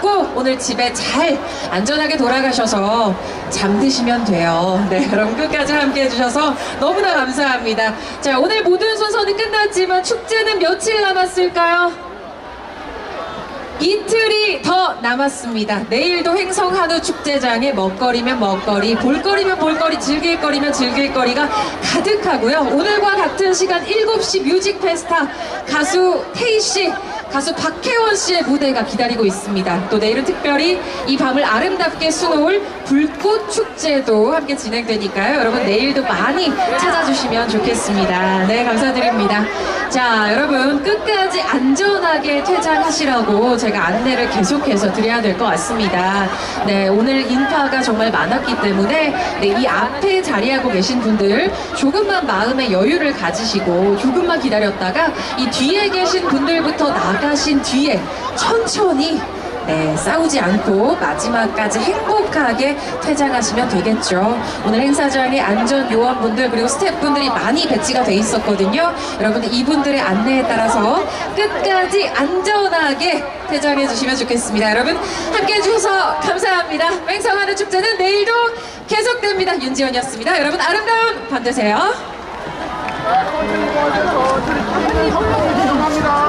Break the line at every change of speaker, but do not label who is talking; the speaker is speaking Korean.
꼭 오늘 집에 잘 안전하게 돌아가셔서 잠드시면 돼요. 네, 여러분 끝까지 함께 해주셔서 너무나 감사합니다. 자, 오늘 모든 순서는 끝났지만 축제는 며칠 남았을까요? 이틀이 더 남았습니다. 내일도 횡성 한우 축제장에 먹거리면 먹거리, 볼거리면 볼거리, 즐길거리면 즐길거리가 가득하고요. 오늘과 같은 시간 7시 뮤직 페스타 가수 태희 씨, 가수 박혜원 씨의 무대가 기다리고 있습니다. 또 내일은 특별히 이 밤을 아름답게 수놓을 불꽃 축제도 함께 진행되니까요. 여러분 내일도 많이 찾아주시면 좋겠습니다. 네, 감사드립니다. 자, 여러분 끝까지 안전하게 퇴장하시라고 제가 안내를 계속해서 드려야 될 것 같습니다. 네, 오늘 인파가 정말 많았기 때문에 네, 이 앞에 자리하고 계신 분들 조금만 마음의 여유를 가지시고 조금만 기다렸다가 이 뒤에 계신 분들부터 나가 신 뒤에 천천히 네, 싸우지 않고 마지막까지 행복하게 퇴장하시면 되겠죠. 오늘 행사장에 안전 요원분들 그리고 스태프분들이 많이 배치가 돼 있었거든요. 여러분들 이분들의 안내에 따라서 끝까지 안전하게 퇴장해 주시면 좋겠습니다. 여러분 함께 해 주셔서 감사합니다. 맹성하는 축제는 내일도 계속됩니다. 윤지연이었습니다. 여러분 아름다운 밤 되세요.
아,